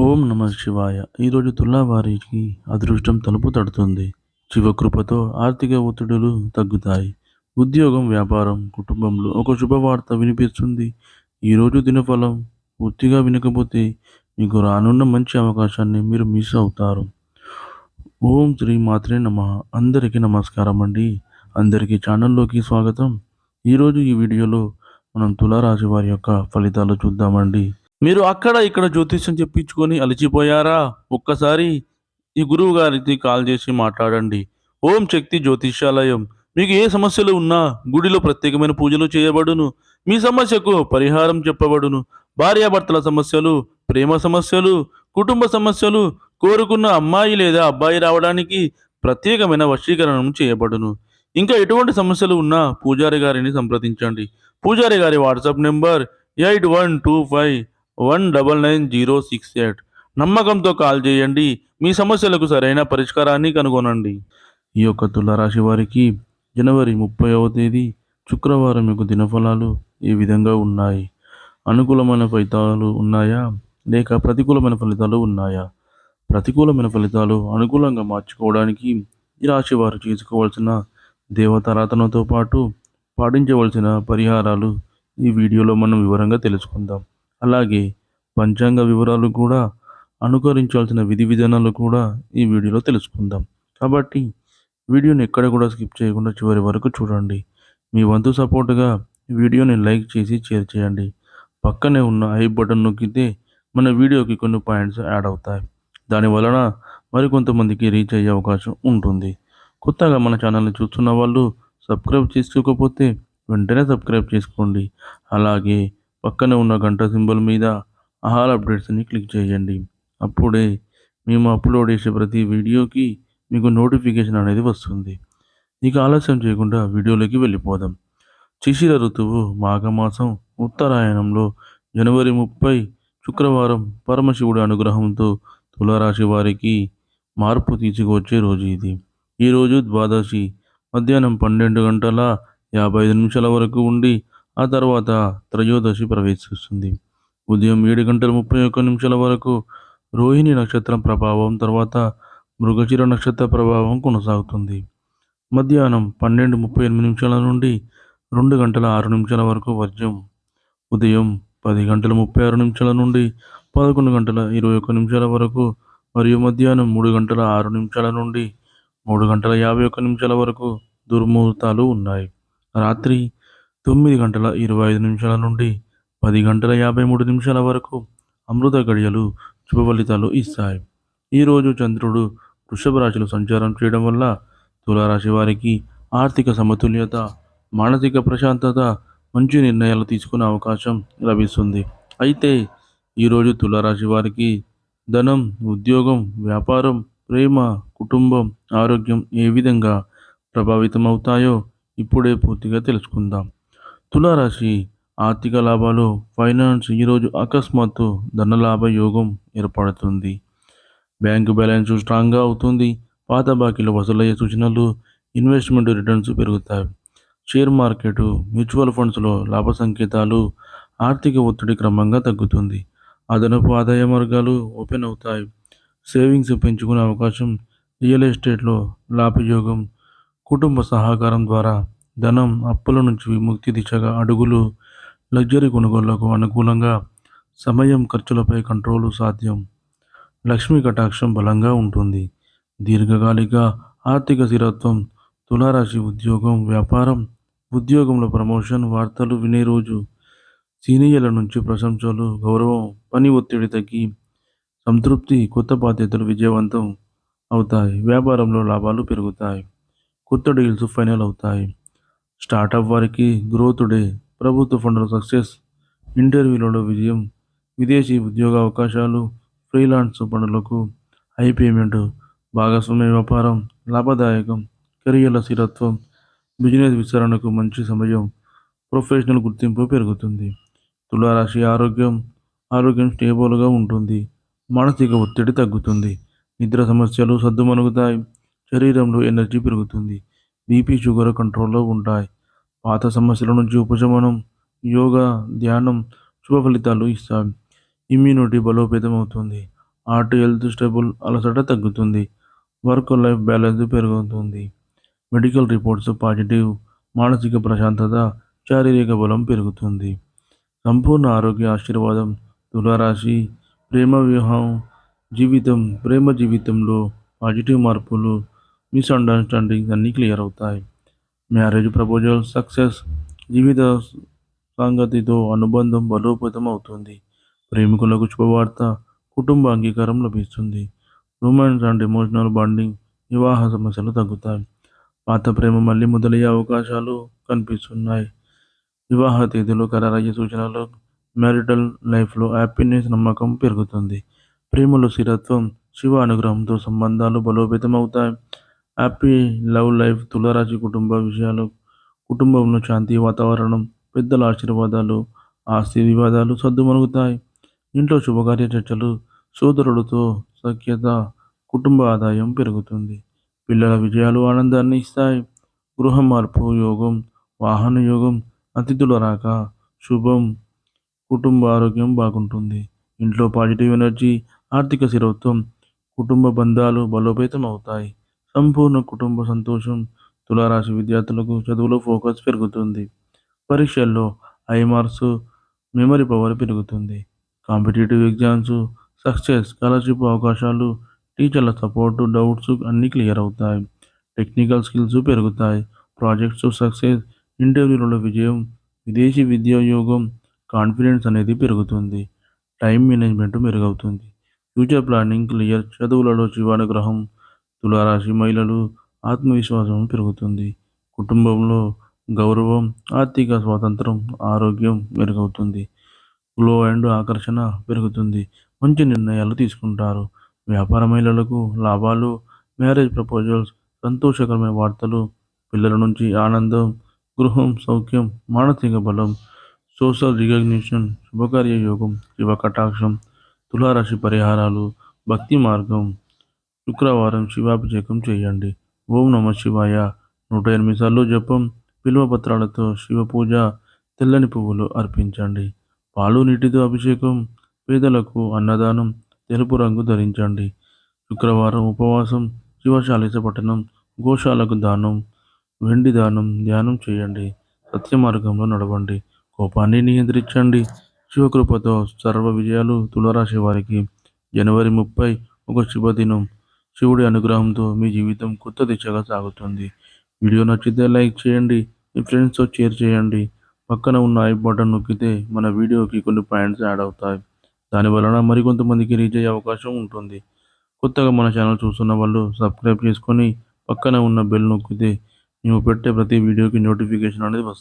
ఓం నమ శివాయ. ఈరోజు తులావారికి అదృష్టం తలుపు తడుతుంది. శివకృపతో ఆర్థిక ఒత్తిడులు తగ్గుతాయి. ఉద్యోగం వ్యాపారం కుటుంబంలో ఒక శుభవార్త వినిపిస్తుంది. ఈరోజు దినఫలం పూర్తిగా వినకపోతే మీకు రానున్న మంచి అవకాశాన్ని మీరు మిస్ అవుతారు. ఓం శ్రీ మాత్రే నమ. అందరికీ నమస్కారం అండి. అందరికీ ఛానల్లోకి స్వాగతం. ఈరోజు ఈ వీడియోలో మనం తులారాశి వారి యొక్క ఫలితాలు చూద్దామండి. మీరు అక్కడ ఇక్కడ జ్యోతిష్యం చెప్పించుకొని అలిచిపోయారా? ఒక్కసారి ఈ గురువు గారికి కాల్ చేసి మాట్లాడండి. ఓం శక్తి జ్యోతిష్యాలయం. మీకు ఏ సమస్యలు ఉన్నా గుడిలో ప్రత్యేకమైన పూజలు చేయబడును. మీ సమస్యకు పరిహారం చెప్పబడును. భార్యాభర్తల సమస్యలు ప్రేమ సమస్యలు కుటుంబ సమస్యలు కోరుకున్న అమ్మాయి లేదా అబ్బాయి రావడానికి ప్రత్యేకమైన వశీకరణం చేయబడును. ఇంకా ఎటువంటి సమస్యలు ఉన్నా పూజారి గారిని సంప్రదించండి. పూజారి గారి WhatsApp number eight one two five one double nine zero six eight. నమ్మకంతో కాల్ చేయండి. మీ సమస్యలకు సరైన పరిష్కారాన్ని కనుగొనండి. ఈ యొక్క తులారాశి వారికి జనవరి ముప్పైవ తేదీ శుక్రవారం యొక్క దినఫలాలు ఈ విధంగా ఉన్నాయి. అనుకూలమైన ఫలితాలు ఉన్నాయా? లేక ప్రతికూలమైన ఫలితాలు ఉన్నాయా? ప్రతికూలమైన ఫలితాలు అనుకూలంగా మార్చుకోవడానికి ఈ రాశి వారు చేసుకోవాల్సిన దేవతారాధనతో పాటు పాటించవలసిన పరిహారాలు ఈ వీడియోలో మనం వివరంగా తెలుసుకుందాం. అలాగే పంచాంగ వివరాలు కూడా అనుకరించాల్సిన విధి విధానాలు కూడా ఈ వీడియోలో తెలుసుకుందాం. కాబట్టి వీడియోని ఎక్కడ కూడా స్కిప్ చేయకుండా చివరి వరకు చూడండి. మీ వంతు సపోర్ట్గా వీడియోని లైక్ చేసి షేర్ చేయండి. పక్కనే ఉన్న ఐ బటన్ నొక్కితే మన వీడియోకి కొన్ని పాయింట్స్ యాడ్ అవుతాయి. దాని వలన మరికొంతమందికి రీచ్ అయ్యే అవకాశం ఉంటుంది. కొత్తగా మన ఛానల్ని చూస్తున్న వాళ్ళు సబ్స్క్రైబ్ చేసుకోకపోతే వెంటనే సబ్స్క్రైబ్ చేసుకోండి. అలాగే పక్కనే ఉన్న గంట సింబల్ మీద ఆల్ అప్డేట్స్ని క్లిక్ చేయండి. అప్పుడే మేము అప్లోడ్ చేసే ప్రతి వీడియోకి మీకు నోటిఫికేషన్ అనేది వస్తుంది. ఇక ఆలస్యం చేయకుండా వీడియోలోకి వెళ్ళిపోదాం. శిశిర ఋతువు మాఘమాసం ఉత్తరాయణంలో జనవరి ముప్పై శుక్రవారం పరమశివుడి అనుగ్రహంతో తులారాశి వారికి మార్పు తీసుకువచ్చే రోజు ఇది. ఈరోజు ద్వాదశి. మధ్యాహ్నం పన్నెండు గంటల యాభై ఐదు నిమిషాల వరకు ఉండి ఆ తర్వాత త్రయోదశి ప్రవేశిస్తుంది. ఉదయం ఏడు గంటల ముప్పై ఒక్క నిమిషాల వరకు రోహిణి నక్షత్రం ప్రభావం తర్వాత మృగచిర నక్షత్ర ప్రభావం కొనసాగుతుంది. మధ్యాహ్నం పన్నెండు ముప్పై ఎనిమిది నిమిషాల నుండి రెండు గంటల ఆరు నిమిషాల వరకు వర్జం. ఉదయం పది గంటల ముప్పై ఆరు నిమిషాల నుండి పదకొండు గంటల ఇరవై ఒక్క నిమిషాల వరకు మరియు మధ్యాహ్నం మూడు గంటల ఆరు నిమిషాల నుండి మూడు గంటల యాభై ఒక్క నిమిషాల వరకు దుర్ముహూర్తాలు ఉన్నాయి. రాత్రి తొమ్మిది గంటల ఇరవై ఐదు నిమిషాల నుండి పది గంటల యాభై మూడు నిమిషాల వరకు అమృత గడియలు శుభ ఫలితాలు ఇస్తాయి ఈరోజు చంద్రుడు వృషభ రాశిలో సంచారం చేయడం వల్ల తులారాశి వారికి ఆర్థిక సమతుల్యత మానసిక ప్రశాంతత మంచి నిర్ణయాలు తీసుకునే అవకాశం లభిస్తుంది. అయితే ఈరోజు తులారాశి వారికి ధనం ఉద్యోగం వ్యాపారం ప్రేమ కుటుంబం ఆరోగ్యం ఏ విధంగా ప్రభావితం అవుతాయో ఇప్పుడే పూర్తిగా తెలుసుకుందాం. తులారాశి ఆర్థిక లాభాలు ఫైనాన్స్ ఈరోజు అకస్మాత్తు ధనలాభ యోగం ఏర్పడుతుంది. బ్యాంకు బ్యాలెన్స్ స్ట్రాంగ్గా అవుతుంది. పాత బాకీలు వసూలయ్యే సూచనలు ఇన్వెస్ట్మెంట్ రిటర్న్స్ పెరుగుతాయి. షేర్ మార్కెట్ మ్యూచువల్ ఫండ్స్లో లాభ సంకేతాలు ఆర్థిక ఒత్తిడి క్రమంగా తగ్గుతుంది. అదనపు ఆదాయ మార్గాలు ఓపెన్ అవుతాయి. సేవింగ్స్ పెంచుకునే అవకాశం రియల్ ఎస్టేట్లో లాభయోగం కుటుంబ సహకారం ద్వారా ధనం అప్పుల నుంచి విముక్తి దిశగా అడుగులు లగ్జరీ కొనుగోళ్ళకు అనుకూలంగా సమయం ఖర్చులపై కంట్రోలు సాధ్యం. లక్ష్మీ కటాక్షం బలంగా ఉంటుంది. దీర్ఘకాలిక ఆర్థిక స్థిరత్వం తులారాశి ఉద్యోగం వ్యాపారం ఉద్యోగంలో ప్రమోషన్ వార్తలు వినే రోజు సీనియర్ల నుంచి ప్రశంసలు గౌరవం పని ఒత్తిడి తగ్గి సంతృప్తి కొత్త బాధ్యతలు విజయవంతం అవుతాయి. వ్యాపారంలో లాభాలు పెరుగుతాయి. కొత్త డీల్స్ ఫైనల్ అవుతాయి. స్టార్టప్ వారికి గ్రోత్ డే ప్రభుత్వ ఫండ్ల సక్సెస్ ఇంటర్వ్యూలలో విజయం విదేశీ ఉద్యోగ అవకాశాలు ఫ్రీలాన్స్ పనులకు హై పేమెంట్ భాగస్వామ్య వ్యాపారం లాభదాయకం కెరియర్ల స్థిరత్వం బిజినెస్ విస్తరణకు మంచి సమయం ప్రొఫెషనల్ గుర్తింపు పెరుగుతుంది. తులారాశి ఆరోగ్యం ఆరోగ్యం స్టేబుల్గా ఉంటుంది మానసిక ఒత్తిడి తగ్గుతుంది నిద్ర సమస్యలు సద్దుమణుగుతాయి శరీరంలో ఎనర్జీ పెరుగుతుంది బీపీ షుగర్ కంట్రోల్లో ఉంటాయి. పాత సమస్యల నుంచి ఉపశమనం యోగా ధ్యానం శుభ ఫలితాలు ఇస్తాయి. ఇమ్యూనిటీ బలోపేతం అవుతుంది హార్ట్ హెల్త్ స్టేబుల్ అలసట తగ్గుతుంది. వర్క్ లైఫ్ బ్యాలెన్స్ పెరుగుతుంది. మెడికల్ రిపోర్ట్స్ పాజిటివ్ మానసిక ప్రశాంతత శారీరక బలం పెరుగుతుంది. సంపూర్ణ ఆరోగ్య ఆశీర్వాదం తులారాశి ప్రేమ వ్యూహం జీవితం ప్రేమ జీవితంలో పాజిటివ్ మార్పులు మిస్అండర్స్టాండింగ్స్ అన్నీ క్లియర్ అవుతాయి. మ్యారేజ్ ప్రపోజల్ సక్సెస్ జీవిత సంగతితో అనుబంధం బలోపేతం అవుతుంది. ప్రేమికులకు శుభవార్త కుటుంబ అంగీకారం లభిస్తుంది. రొమాన్స్ అండ్ ఎమోషనల్ బాండింగ్ వివాహ సమస్యలు తగ్గుతాయి. పాత ప్రేమ మళ్ళీ మొదలయ్యే అవకాశాలు కనిపిస్తున్నాయి. వివాహ తేదీలో ఖరారయ్యే సూచనలు మ్యారిటల్ లైఫ్లో హ్యాపీనెస్ నమ్మకం పెరుగుతుంది. ప్రేమలో స్థిరత్వం శివ అనుగ్రహంతో సంబంధాలు బలోపేతం అవుతాయి హ్యాపీ లవ్ లైఫ్ తులరాశి కుటుంబ విషయాలు కుటుంబంలో శాంతి వాతావరణం పెద్దల ఆశీర్వాదాలు ఆస్తి వివాదాలు సర్దుమణుగుతాయి ఇంట్లో శుభకార్య చర్చలు సోదరులతో సఖ్యత కుటుంబ ఆదాయం పెరుగుతుంది. పిల్లల విజయాలు ఆనందాన్ని ఇస్తాయి. గృహ మార్పు యోగం వాహన యోగం అతిథుల రాక శుభం కుటుంబ ఆరోగ్యం బాగుంటుంది. ఇంట్లో పాజిటివ్ ఎనర్జీ ఆర్థిక స్థిరత్వం కుటుంబ బంధాలు బలోపేతం అవుతాయి సంపూర్ణ కుటుంబ సంతోషం తులారాశి విద్యార్థులకు చదువులో ఫోకస్ పెరుగుతుంది. పరీక్షల్లో ఐ మార్క్స్ మెమరీ పవర్ పెరుగుతుంది. కాంపిటేటివ్ ఎగ్జామ్స్ సక్సెస్ స్కాలర్షిప్ అవకాశాలు టీచర్ల సపోర్టు డౌట్స్ అన్నీ క్లియర్ అవుతాయి. టెక్నికల్ స్కిల్స్ పెరుగుతాయి. ప్రాజెక్ట్స్ సక్సెస్ ఇంటర్వ్యూలలో విజయం విదేశీ విద్యాయోగం కాన్ఫిడెన్స్ అనేది పెరుగుతుంది. టైం మేనేజ్మెంట్ మెరుగవుతుంది. ఫ్యూచర్ ప్లానింగ్ క్లియర్ చదువులలో జీవానుగ్రహం తులారాశి మహిళలు ఆత్మవిశ్వాసం పెరుగుతుంది. కుటుంబంలో గౌరవం ఆర్థిక స్వాతంత్రం ఆరోగ్యం మెరుగవుతుంది. గ్లో అండ్ ఆకర్షణ పెరుగుతుంది. మంచి నిర్ణయాలు తీసుకుంటారు. వ్యాపార మహిళలకు లాభాలు మ్యారేజ్ ప్రపోజల్స్ సంతోషకరమైన వార్తలు పిల్లల నుంచి ఆనందం గృహం సౌఖ్యం మానసిక బలం సోషల్ రికగ్నిషన్ శుభకార్య యోగం శివ కటాక్షం తులారాశి పరిహారాలు భక్తి మార్గం శుక్రవారం శివాభిషేకం చేయండి. ఓం నమ శివాయ. నూట ఎనిమిది సార్లు జపం బిల్వ పత్రాలతో శివ పూజ తెల్లని పువ్వులు అర్పించండి. పాలు నీటితో అభిషేకం పేదలకు అన్నదానం తెలుపు రంగు ధరించండి. శుక్రవారం ఉపవాసం శివశాలిస పఠనం గోశాలకు దానం వెండి దానం ధ్యానం చేయండి. సత్య మార్గంలో నడవండి. కోపాన్ని నియంత్రించండి. శివకృపతో సర్వ విజయాలు తులరాశి వారికి. జనవరి ముప్పై ఒక శుభదినం. శివుడి అనుగ్రహంతో మీ జీవితం కొత్త దిశగా సాగుతుంది. వీడియో నచ్చితే లైక్ చేయండి మీ ఫ్రెండ్స్తో షేర్ చేయండి. పక్కన ఉన్న ఐ బటన్ నొక్కితే మన వీడియోకి కొన్ని పాయింట్స్ యాడ్ అవుతాయి. దాని వలన మరికొంతమందికి రీచ్ అయ్యే అవకాశం ఉంటుంది. కొత్తగా మన ఛానల్ చూస్తున్న వాళ్ళు సబ్స్క్రైబ్ చేసుకొని పక్కన ఉన్న బెల్ నొక్కితే మేము పెట్టే ప్రతి వీడియోకి నోటిఫికేషన్ అనేది వస్తుంది.